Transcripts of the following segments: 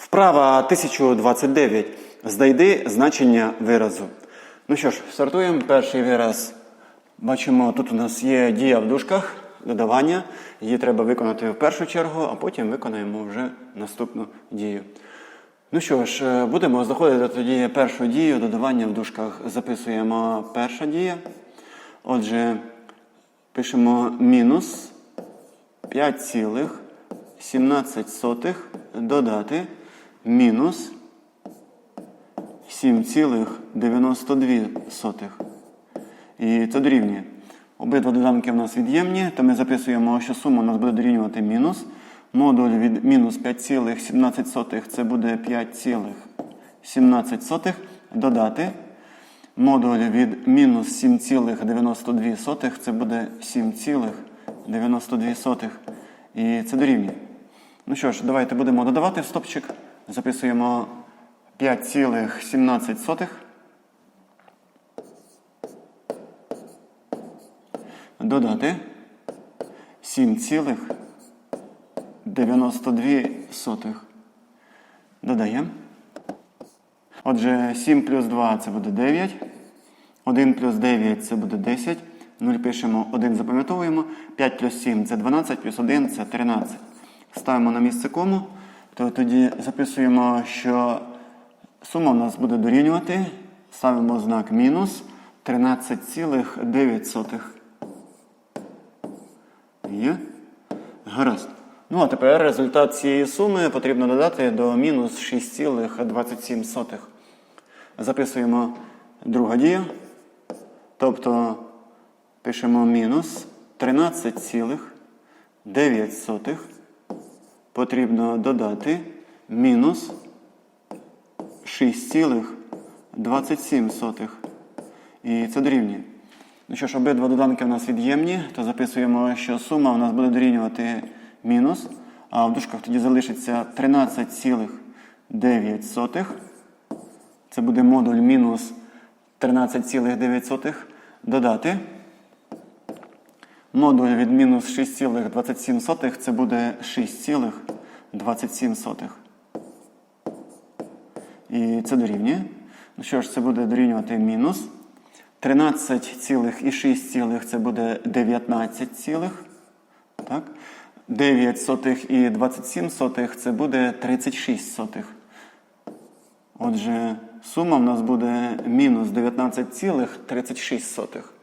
Вправа 1029. Знайди значення виразу. Ну що ж, стартуємо. Перший вираз. Бачимо, тут у нас є дія в дужках, додавання. Її треба виконати в першу чергу, а потім виконаємо вже наступну дію. Ну що ж, е, будемо знаходити тоді першу дію додавання в дужках. Записуємо перша дія. Отже, пишемо мінус 5,17 додати мінус 7,92. І це дорівнює. Обидва доданки в нас від'ємні, то ми записуємо, що сума у нас буде дорівнювати мінус. Модуль від мінус 5,17 це буде 5,17 додати. Модуль від мінус 7,92 це буде 7,92. І це дорівнює. Ну що ж, давайте будемо додавати в стопчик. Записуємо 5,17. Додати 7,92. Додаємо. Отже, 7 плюс 2 це буде 9. 1 плюс 9 це буде 10. 0 пишемо, 1 запам'ятовуємо. 5 плюс 7 це 12, плюс 1 це 13. Ставимо на місце кому, то тоді записуємо, що сума у нас буде дорівнювати. Ставимо знак мінус 13,9. Є? Гаразд. Ну, а тепер результат цієї суми потрібно додати до мінус 6,27. Записуємо друга дія. Тобто пишемо мінус 13,9. Потрібно додати мінус 6,27. І це дорівнює. Ну що ж, обидва доданки у нас від'ємні, то записуємо, що сума у нас буде дорівнювати мінус, а в дужках тоді залишиться 13,9. Це буде модуль мінус 13,9 додати. Модуль від мінус 6,27 це буде 6,27. І це дорівнює. Ну що ж, це буде дорівнювати мінус. 13,6 це буде 19, цілих, так? 9 сотих і 27 сотих це буде 36 сотих. Отже, сума в нас буде мінус 19,36.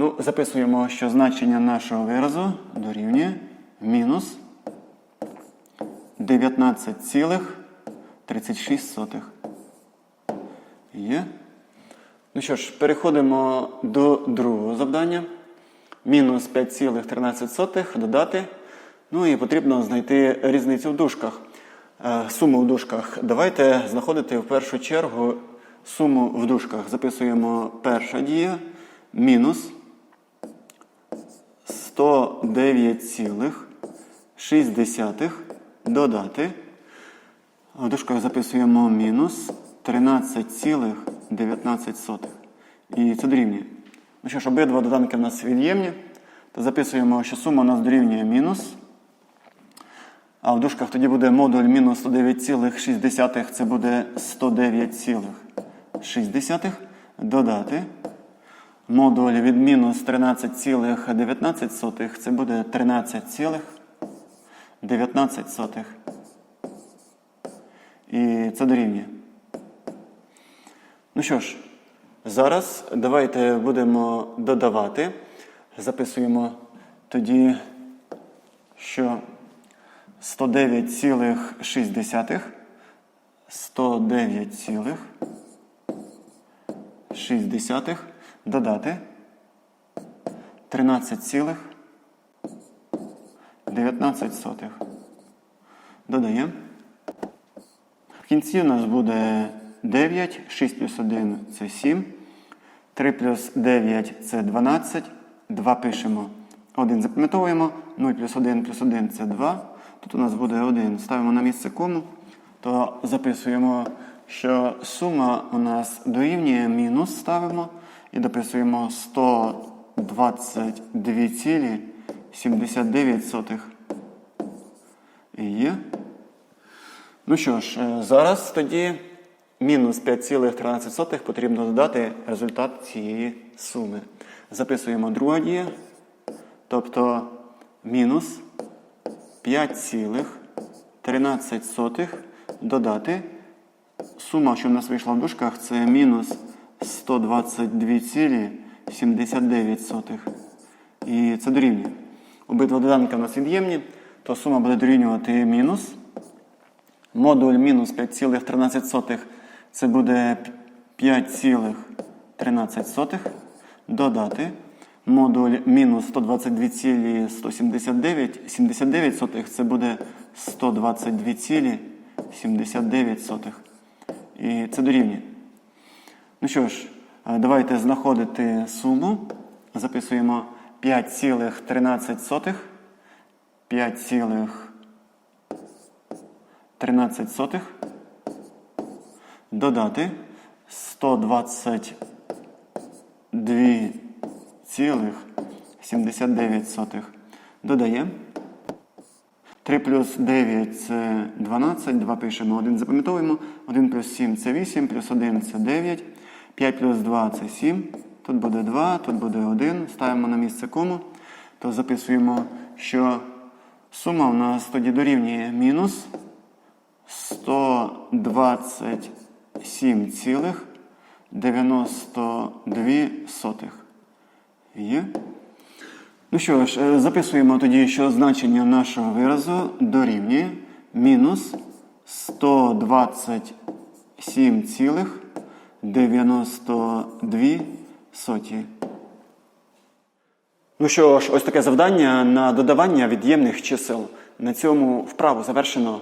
Ну, записуємо, що значення нашого виразу дорівнює мінус 19,36. Є. Ну що ж, переходимо до другого завдання. Мінус 5,13 додати. Ну і потрібно знайти різницю в дужках. Е, Суму в дужках. Давайте знаходити в першу чергу суму в дужках. Записуємо перша дія. Мінус 109,6 додати. В дужках записуємо мінус 13,19. І це дорівнює. Ну що ж, обидва доданки в нас від'ємні. То записуємо, що сума у нас дорівнює мінус. А в дужках тоді буде модуль мінус 109,6. Це буде 109,6. Додати. Модуль від мінус 13,19. Це буде 13,19. І це дорівнює. Ну що ж, зараз давайте будемо додавати. Записуємо тоді, що 109,6 109,6 додати 13,19. Додаємо. В кінці у нас буде 9, 6 плюс 1 це 7. 3 плюс 9 це 12. 2 пишемо. 1 запам'ятовуємо. 0 плюс 1 плюс 1 це 2. Тут у нас буде 1. Ставимо на місце кому, то записуємо, що сума у нас дорівнює мінус ставимо. І дописуємо 122,79. І. Ну що ж, е, зараз тоді мінус 5,13 потрібно додати результат цієї суми. Записуємо друга дія, тобто мінус 5,13 додати. Сума, що в нас вийшла в дужках, це мінус 122,79. І це дорівнює. Обидва доданки у нас від'ємні, то сума буде дорівнювати мінус. Модуль мінус 5,13 це буде 5,13 додати. Модуль мінус 122,179 це буде 122,79. І це дорівнює. Ну що ж, е, давайте знаходити суму. Записуємо 5,13. 5,13 додати 122,79. Додаємо. 3 плюс 9 це 12, 2 пишемо, 1 запам'ятовуємо, 1 плюс 7 це 8, плюс 1 це 9, 5 плюс 2 це 7, тут буде 2, тут буде 1, ставимо на місце кому, то записуємо, що сума у нас тоді дорівнює мінус 127,92. Є? Ну що ж, е, записуємо тоді, що значення нашого виразу дорівнює мінус 127,92 соті. Ну що ж, ось таке завдання на додавання від'ємних чисел. На цьому вправу завершено.